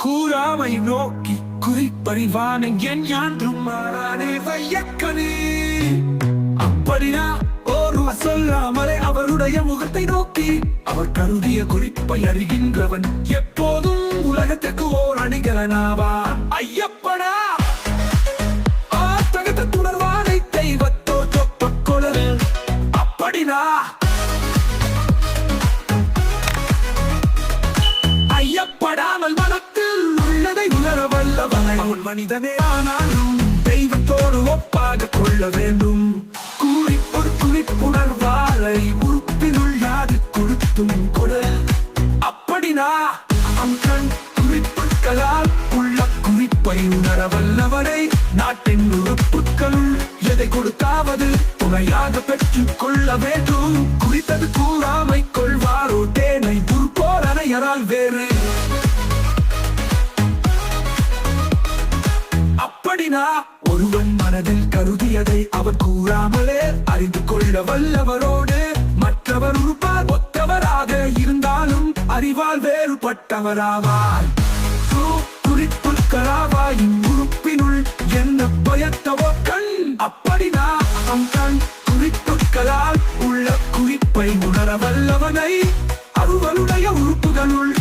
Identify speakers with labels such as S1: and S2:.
S1: கூறாமை நோக்கி குறிப்பறிவான என் யான்றும் மாறானே வையக்கனே. அப்படினா ஒரு சொல்லாமலே அவருடைய முகத்தை நோக்கி அவர் கருதிய குறிப்பை அறிகின்றவன் எப்போதும் உலகத்துக்கு ஓர் அணிகலனாவா ஐயப்பனா! ஆத்தகத்த துணர்வானை தெய்வத்தோ தொப்ப கொளல் அப்படினா! ஐயப்படாமல் மனக்கு உணர அவன் மனிதனே ஆனாலும் தெய்வத்தோடு ஒப்பாக கொள்ள வேண்டும். குறிப்பொரு ஒரு குறிப்புணர்வாரை உறுப்பினுள் யாது கொடுத்தும் கொடு. அப்படினா அவன் குறிப்புகளால் உள்ள குறிப்பை உணர வல்லவரை நாட்டின் உறுப்புகளுள் எதை கொடுத்தாவது துணையாக பெற்றுக் கொள்ள வேண்டும். குறித்தது கூறாமை கொள்ள வினா ஒருவன் மனதில் கருதியதை அவர் கூறாமலே அறிந்து கொள்ள வல்லவரோடு மற்றவர் உறுப்பார். ஒத்தவராக இருந்தாலும் அறிவால் வேறுபட்டவராவார் குறிப்புக்களாவாயின் உறுப்பினுள் என்ன பயத்தவோ கண். அப்படினா அவன் கண் குறிப்புக்களால் உள்ள குறிப்பை உணர வல்லவனை அருவருடைய உறுப்புகளுள்